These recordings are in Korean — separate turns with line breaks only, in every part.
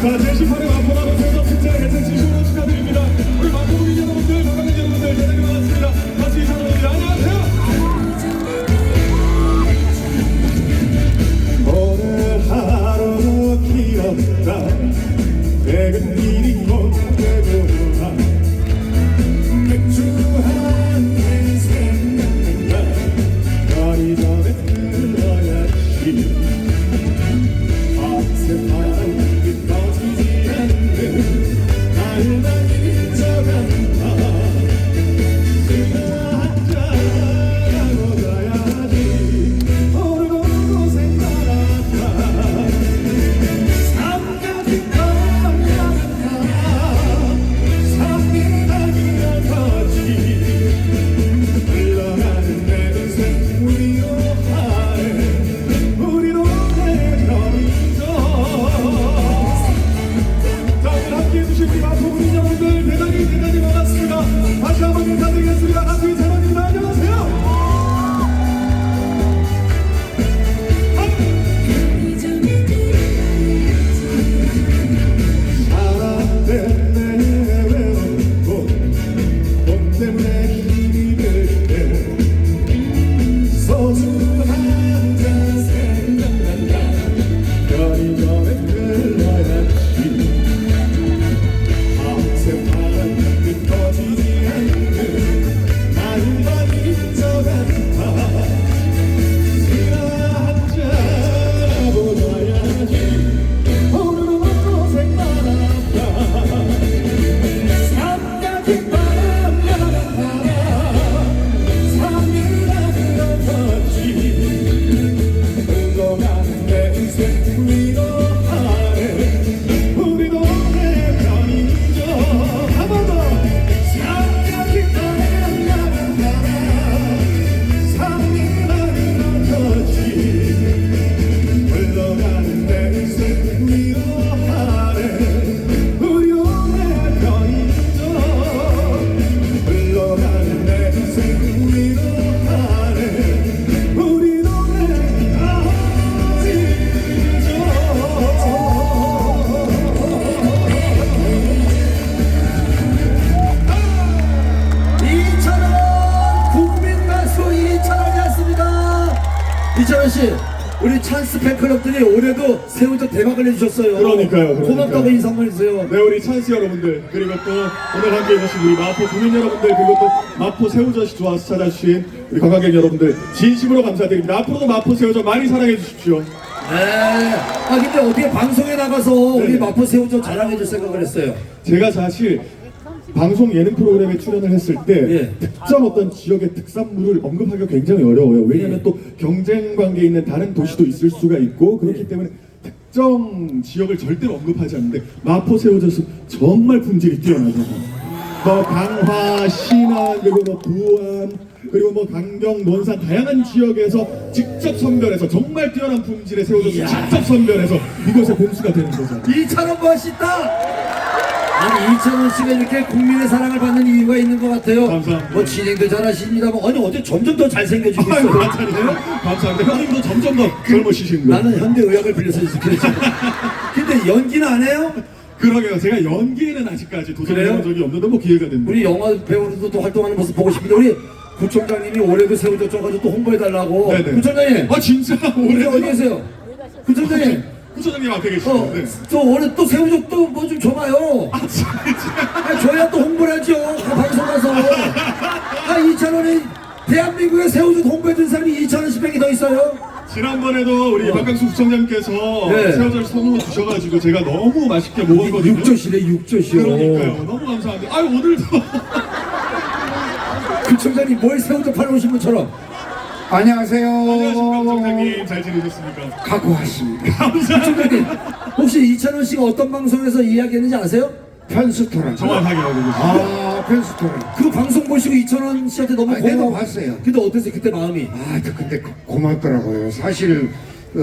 자, 제18회 마포나무 세점 이찬원
씨, 우리 찬스 팬클럽들이 올해도 새우젓 대박을 내주셨어요.
그러니까요, 그러니까요.
고맙다고 인사 한번 해주세요.
네 우리 찬스 여러분들 그리고 또 오늘 함께 해주신 우리 마포 국민 여러분들 그리고 또 마포 새우젓이 좋아서 찾아주신 우리 관광객 여러분들 진심으로 감사드립니다 앞으로도 마포 새우젓 많이 사랑해 주십시오
네. 아 근데 어떻게 방송에 나가서 우리
네.
마포 새우젓 자랑해줄 생각을 했어요.
제가 사실 방송 예능 프로그램에 출연을 했을 때
예.
특정 어떤 지역의 특산물을 언급하기가 굉장히 어려워요. 왜냐하면 또 경쟁 관계에 있는 다른 도시도 있을 수가 있고 그렇기 때문에 특정 지역을 절대로 언급하지 않는데 마포 새우젓은 정말 품질이 뛰어나잖아요. 뭐 강화, 신안 그리고 뭐 부안 그리고 뭐 강경, 논산 다양한 지역에서 직접 선별해서 정말 뛰어난 품질의 새우젓을
이야.
직접 선별해서 이곳에 공수가 되는 거죠.
이찬원 멋있다. 아니 이찬원 씨가 이렇게 국민의 사랑을 받는 이유가 있는 것 같아요.
감사합니다.
뭐 진행도 잘하십니다만 아니 어제 점점 더 잘생겨지고
아유,
있어요.
감사합니다. 감사합니다. 형님도 점점 더 젊으시신 거예요.
나는 현대 의학을 빌려서 이렇게. 근데 연기는 안 해요?
그러게요. 제가 연기에는 아직까지 도전해본
그래요?
적이 없는데 뭐 기회가 된다.
우리 영화 배우로도 또 활동하는 모습 보고 싶은데 우리 구청장님이 올해도 새우젓 줘가지고 또 홍보해달라고.
네네.
구청장님.
아 진짜
우리
올해
어디 계세요? 구청장님.
구청장님 앞에
어,
계시는데.
또 올해 또 새우젓 또뭐 좀 줘봐요.
아 진짜.
아, 줘야 또 홍보를 하죠. 그 방송 가서. 아, 2,000원에 대한민국에 새우젓 홍보해준 사람이 2,000원씩 밖에 더 있어요.
지난번에도 우리
어.
박강수 구청장님께서
네.
새우젓 선물로 주셔가지고 제가 너무 맛있게 먹었거든요.
육젓이래, 육젓이요.
그러니까요. 너무 감사한데. 아유 오늘도
구청장님 뭘 새우젓 팔러 오신 분처럼.
안녕하세요.
안녕하십니까 구청장님 잘 지내셨습니까?
각오하십니까?
구청장님, 혹시 이찬원 씨가 어떤 방송에서 이야기했는지 아세요?
편스토랑.
정확하게 알고 계십니다.
아, 편스토랑.
그 방송 보시고 이찬원 씨한테 너무
아, 내가
고마워.
봤어요.
근데 어땠어요? 그때 마음이?
아, 저 근데 고- 고맙더라고요. 사실 어,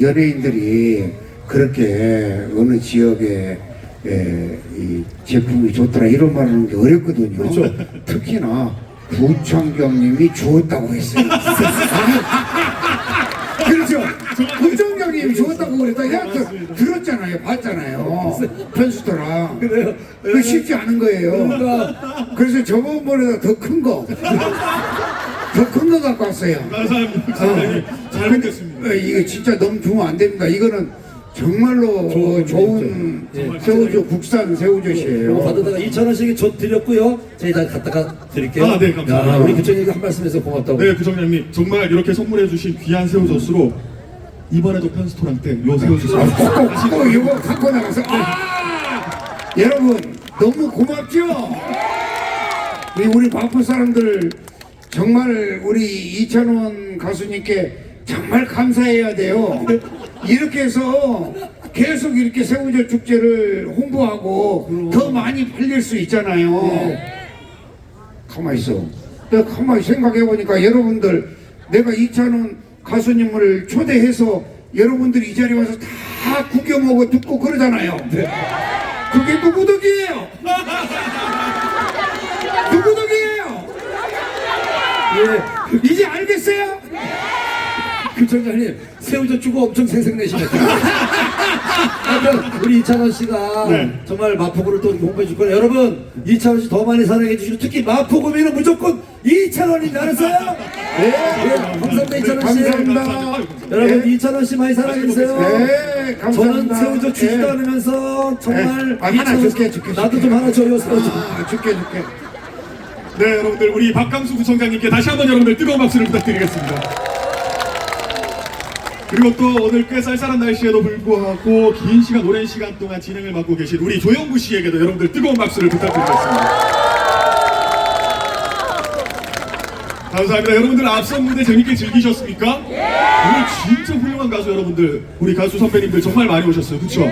연예인들이 그렇게 어느 지역에 에, 이 제품이 좋더라 이런 말 하는 게 어렵거든요.
그렇죠.
특히나 부청경님이 좋다고 했어요. 아, 그렇죠. 부청경 부장님이 좋았다고 그랬다. 야, 저, 들었잖아요. 봤잖아요. 편수더라.
그래요.
그 쉽지 않은 거예요. 그래서 저번보다 더 큰 거. 더 큰 거 갖고 왔어요.
감사합니다. 부장님. 잘 먹겠습니다.
어, 이거 진짜 너무 주면 안 됩니다. 이거는 정말로 어, 좋은 새우젓, 국산 새우젓이에요.
받아다가 2천 원씩 저 드렸고요. 저희다 갖다가 드릴게요.
아, 네, 감사합니다.
야, 우리 부장님이 한 말씀해서 고맙다고.
네, 부장님 정말 이렇게 선물해 주신 귀한 새우젓으로 이번에도 편스토랑 때요 새우젓을
꼭, 꼭 이거 갖고 나가서 아! 여러분 너무 고맙죠? 우리 우리 마포 사람들 정말 우리 이찬원 가수님께 정말 감사해야 돼요. 이렇게 해서 계속 이렇게 새우젓 축제를 홍보하고 더 많이 팔릴 수 있잖아요. 가만히 있어. 내가 가만히 생각해 보니까 여러분들 내가 이찬원 가수님을 초대해서 여러분들이 이 자리에 와서 다 구경하고 듣고 그러잖아요. 그게 누구 덕이에요? 누구 덕이에요?
예.
이제 알겠어요?
구청장님 새우젓 주고 엄청 생색내시네. 하여튼 우리 이찬원 씨가
네.
정말 마포구를 또 홍보해 줄 거예요. 여러분 이찬원 씨 더 많이 사랑해 주시고 특히 마포구민은 무조건 이찬원이 알았어요? 네. 감사합니다 이찬원 씨.
감사합니다.
여러분
네.
이찬원 씨 많이 사랑해 주세요.
네, 감사합니다.
저는 새우젓 주지도
네.
않으면서 정말
네. 아, 하나
이찬원
줄게,
씨-
줄게,
나도
줄게.
좀 하나 줘요.
아, 줄게 줄게.
네, 여러분들 우리 박강수 구청장님께 다시 한번 여러분들 뜨거운 박수를 부탁드리겠습니다. 그리고 또 오늘 꽤 쌀쌀한 날씨에도 불구하고 긴 시간 오랜 시간 동안 진행을 맡고 계신 우리 조영구 씨에게도 여러분들 뜨거운 박수를 부탁드리겠습니다. 감사합니다. 여러분들 앞선 무대 재밌게 즐기셨습니까? 오늘 진짜 훌륭한 가수 여러분들, 우리 가수 선배님들 정말 많이 오셨어요. 그렇죠?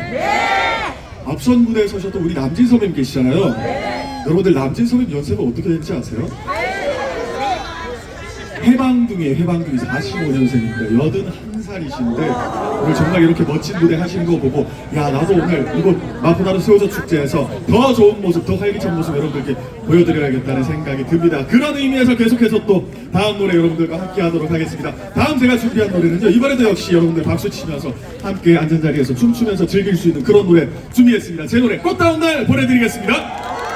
앞선 무대에 서셨던 우리 남진 선배님 계시잖아요. 여러분들 남진 선배님 연세가 어떻게 되는지 아세요? 해방둥이에요. 해방둥이 45년생인데 81 살이신데 오늘 정말 이렇게 멋진 무대 하시는 거 보고 야 나도 오늘 이곳 마포나루 새우젓 축제에서 더 좋은 모습, 더 활기찬 모습 여러분들께 보여드려야겠다는 생각이 듭니다. 그런 의미에서 계속해서 또 다음 노래 여러분들과 함께 하도록 하겠습니다. 다음 제가 준비한 노래는요. 이번에도 역시 여러분들 박수 치면서 함께 앉은 자리에서 춤추면서 즐길 수 있는 그런 노래 준비했습니다. 제 노래 꽃다운 날 보내드리겠습니다.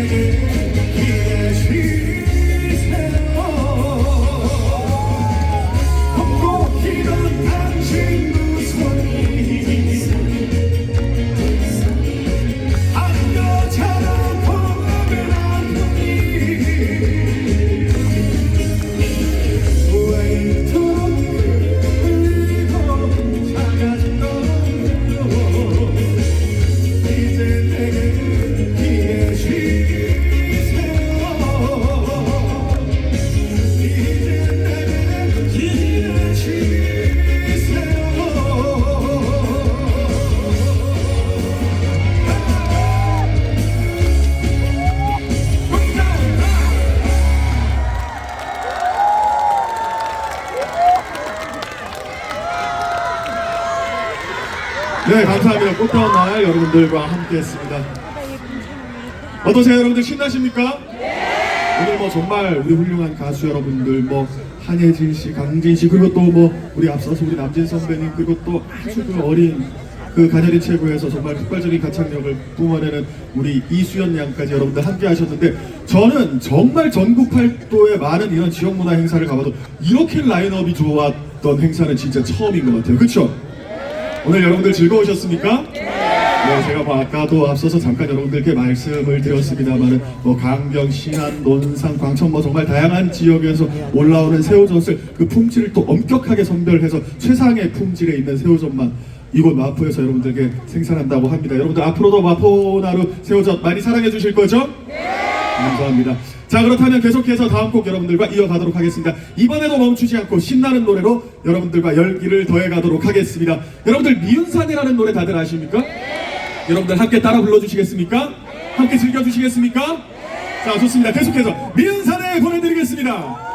Thank you. 네, 감사합니다. 꽃다운 날 여러분들과 함께했습니다. 어떠세요, 여러분들 신나십니까? 오늘 뭐 정말 우리 훌륭한 가수 여러분들, 뭐 한예진 씨, 강진 씨, 그리고 또 뭐 우리 앞서서 우리 남진 선배님, 그리고 또 아주 그 어린 그 가녀린 최고에서 정말 폭발적인 가창력을 뿜어내는 우리 이수연 양까지 여러분들 함께 하셨는데 저는 정말 전국 팔도에 많은 이런 지역 문화 행사를 가봐도 이렇게 라인업이 좋았던 행사는 진짜 처음인 것 같아요. 그렇죠? 오늘 여러분들 즐거우셨습니까? 네, 제가 뭐 아까도 앞서서 잠깐 여러분들께 말씀을 드렸습니다만은 뭐 강경, 신안, 논산, 광천 뭐 정말 다양한 지역에서 올라오는 새우젓을 그 품질을 또 엄격하게 선별해서 최상의 품질에 있는 새우젓만 이곳 마포에서 여러분들께 생산한다고 합니다. 여러분들 앞으로도 마포나루 새우젓 많이 사랑해 주실 거죠? 감사합니다. 자 그렇다면 계속해서 다음 곡 여러분들과 이어가도록 하겠습니다. 이번에도 멈추지 않고 신나는 노래로 여러분들과 열기를 더해가도록 하겠습니다. 여러분들 미운산이라는 노래 다들 아십니까? 여러분들 함께 따라 불러주시겠습니까? 함께 즐겨주시겠습니까? 자 좋습니다. 계속해서 미운산에 보내드리겠습니다.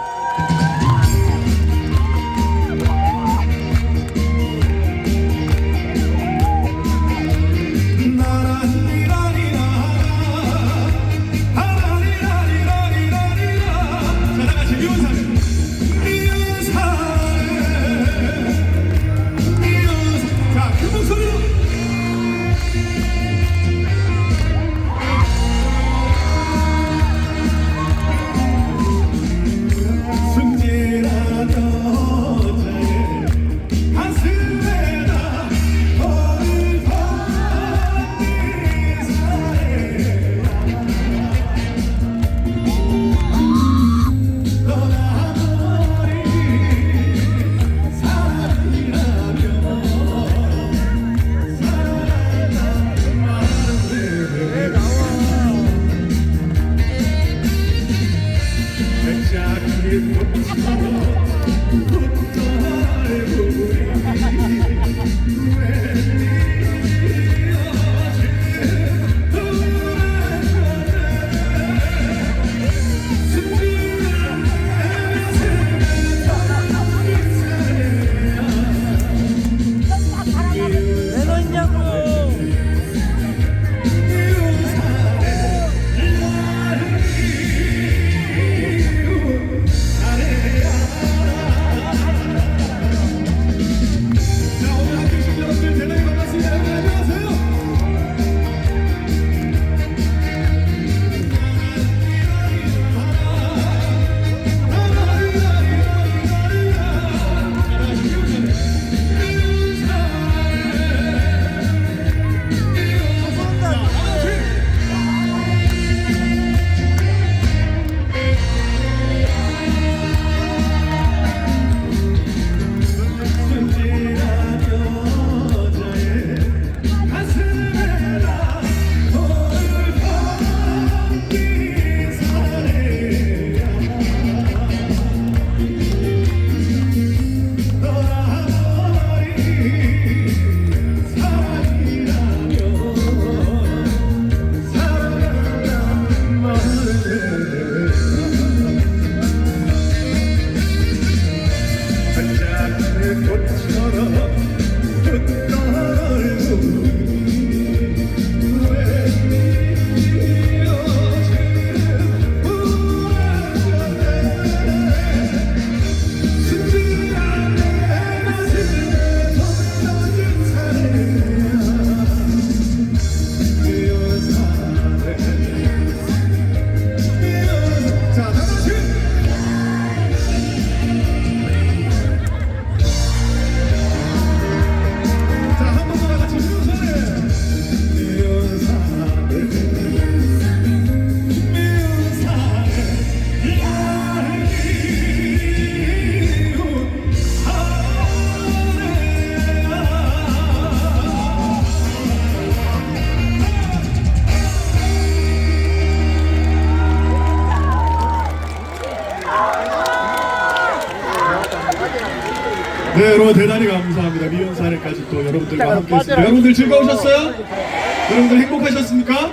함께했습니다. 여러분들 즐거우셨어요? 여러분들 행복하셨습니까?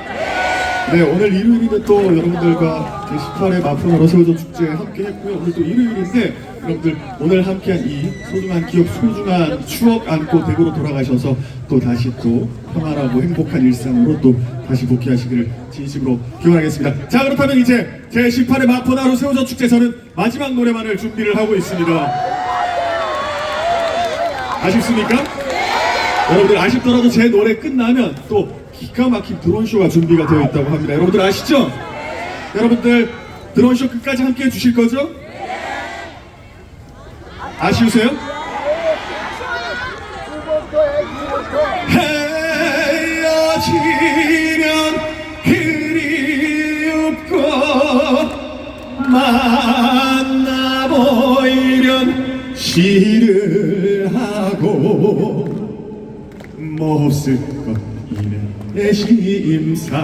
네, 오늘 일요일인데 또 여러분들과 제18회 마포나로 세워져 축제 함께 했고요. 오늘 또 일요일인데 여러분들 오늘 함께한 이 소중한 기억, 소중한 추억 안고 대구로 돌아가셔서 또 다시 또 평안하고 행복한 일상으로 또 다시 복귀하시기를 진심으로 기원하겠습니다. 자, 그렇다면 이제 제 18회 마포나로 세워져 축제에서는 마지막 노래만을 준비를 하고 있습니다. 아쉽습니까? 여러분들 아쉽더라도 제 노래 끝나면 또 기가 막힌 드론쇼가 준비가 되어 있다고 합니다. 여러분들 아시죠? 여러분들 드론쇼 끝까지 함께 해주실 거죠? 아쉬우세요? 헤어지면 그리 없고 만나보이면 싫어하고 몹쓸 것이네 심사.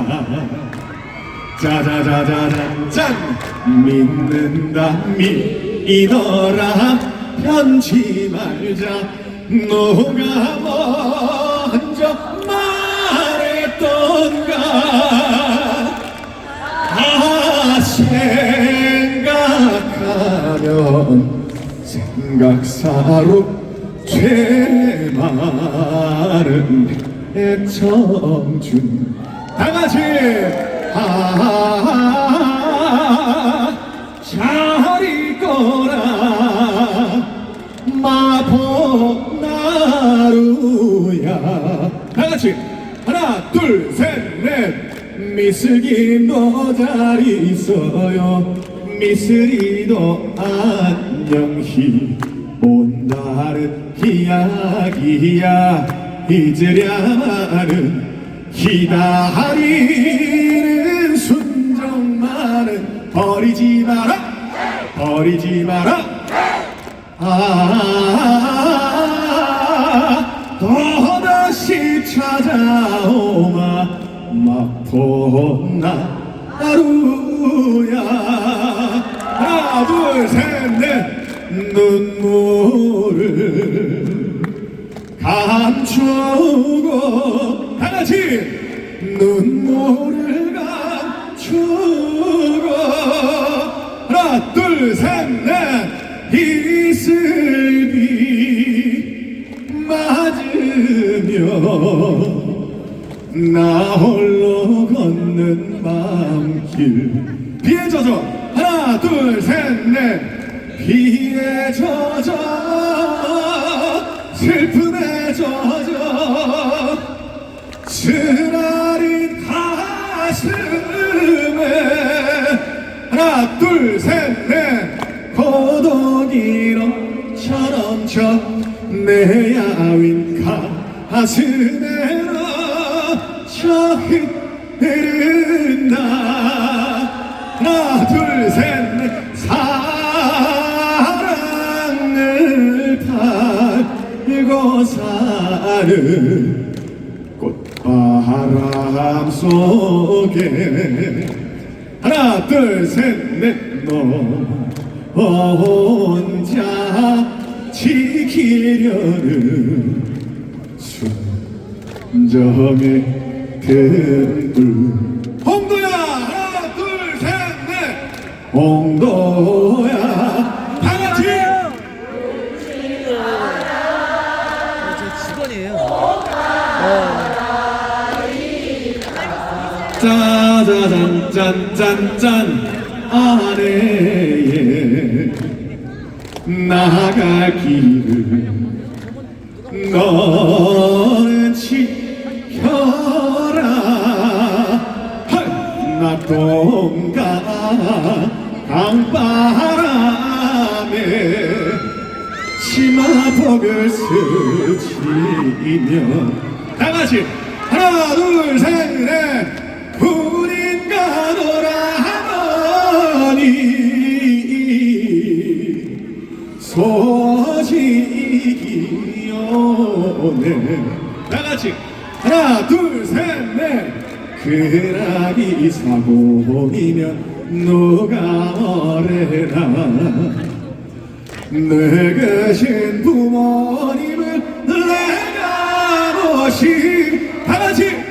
짜자자자잔 짠! 믿는다 믿이더라 편지 말자. 너가 먼저 말했던가. 아 생각하면 생각사로 죄 많은 애청준. 다같이! 아잘 있거라. 마포 나루야. 다같이! 하나 둘 셋 넷. 미스기도 잘 있어요. 미스리도 안녕히 온다는 이야기야. 잊으려는 기다리는 순정만은 버리지 마라. 버리지 마라. 아 또다시 찾아오마. 마포나. 하루야. 하나 둘셋넷 눈물을 감추고 다 같이 눈물을 감추고 하나 둘셋넷. 이슬비 맞으며 나 홀로 걷는 밤길. 비에 젖어. 하나 둘셋넷 비에 젖어 슬픔에 젖어 쓰라린 가슴에 하나 둘 셋 넷. 고독이로 처럼 저내 야윈 가슴에로 저 흐른다 사는 꽃바람 속에 하나 둘 셋 넷너 혼자 지키려는 순정의 등불 홍도야! 하나 둘 셋 넷! 홍도야 짠짠짠 아래에 나갈 길을 오, 네, 네. 다 같이 하나, 둘, 셋, 넷. 그라기 사고 보이면 녹아오래라. 늙으신 부모님을 내가 모신 다 같이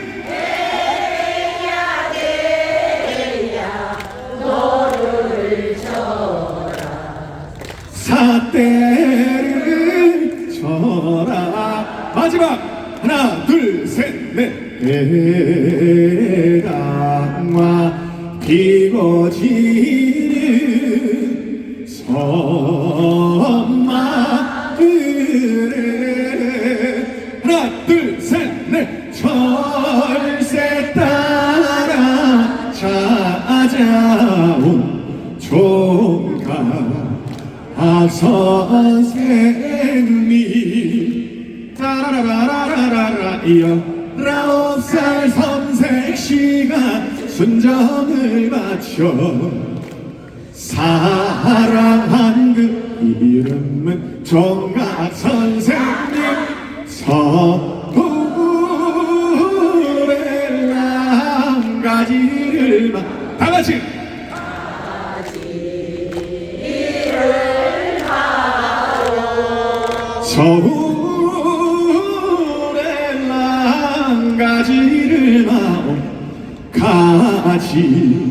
사대를 쳐라 마지막 하나 둘셋넷. 대강화 피고 지는 섬마을에 하나 둘셋넷. 철새 따라 찾아온 총각 아 선생님 따라라라라라라 이어 라홉 살 섬색시가 순정을 맞춰 사랑한 그 이름은 종각 선생님 서울의 남가지를 마 다 같이. 서울 가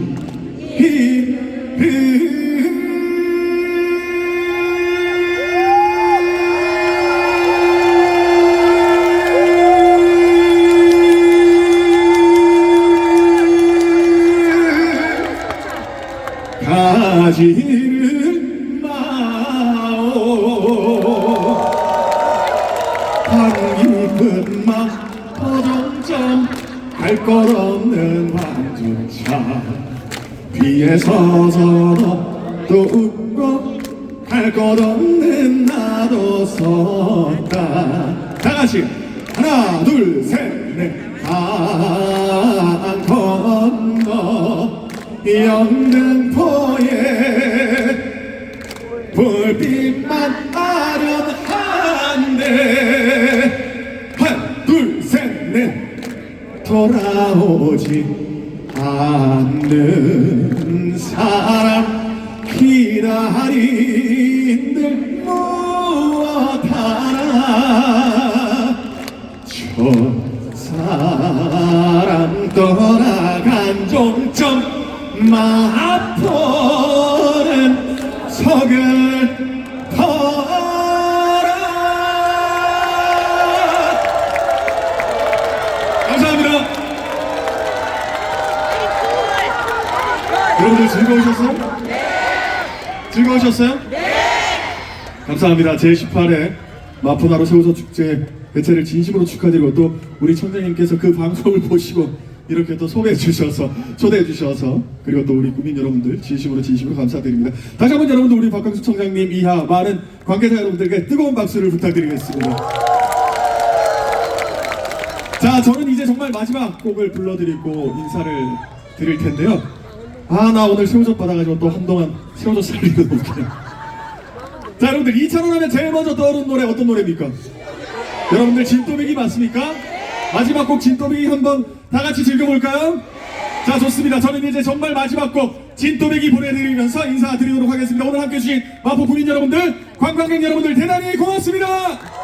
뒤에 서서 너도 웃고 갈것 없는 나도 섰다. 다 같이. 하나 둘 셋넷. 강 건너 영등포에 불빛만 아련한데. 돌아오지 않는 사람 기다린들 하나 저 감사합니다. 제18회 마포나루 새우젓 축제 개최를 진심으로 축하드리고 또 우리 청장님께서 그 방송을 보시고 이렇게 또 소개해 주셔서 초대해 주셔서 그리고 또 우리 국민 여러분들 진심으로 진심으로 감사드립니다. 다시 한번 여러분들 우리 박광수 청장님 이하 많은 관계자 여러분들께 뜨거운 박수를 부탁드리겠습니다. 자, 저는 이제 정말 마지막 곡을 불러드리고 인사를 드릴 텐데요. 아, 나 오늘 새우젓 받아가지고 또 한동안 새우젓 살리고 웃기네. 자, 여러분들 2,000원 하면 제일 먼저 떠오르는 노래 어떤 노래입니까? 여러분들 진또배기 맞습니까? 마지막 곡 진또배기 한번 다 같이 즐겨볼까요? 자, 좋습니다. 저는 이제 정말 마지막 곡 진또배기 보내드리면서 인사드리도록 하겠습니다. 오늘 함께 해주신 마포 국민 여러분들, 관광객 여러분들 대단히 고맙습니다.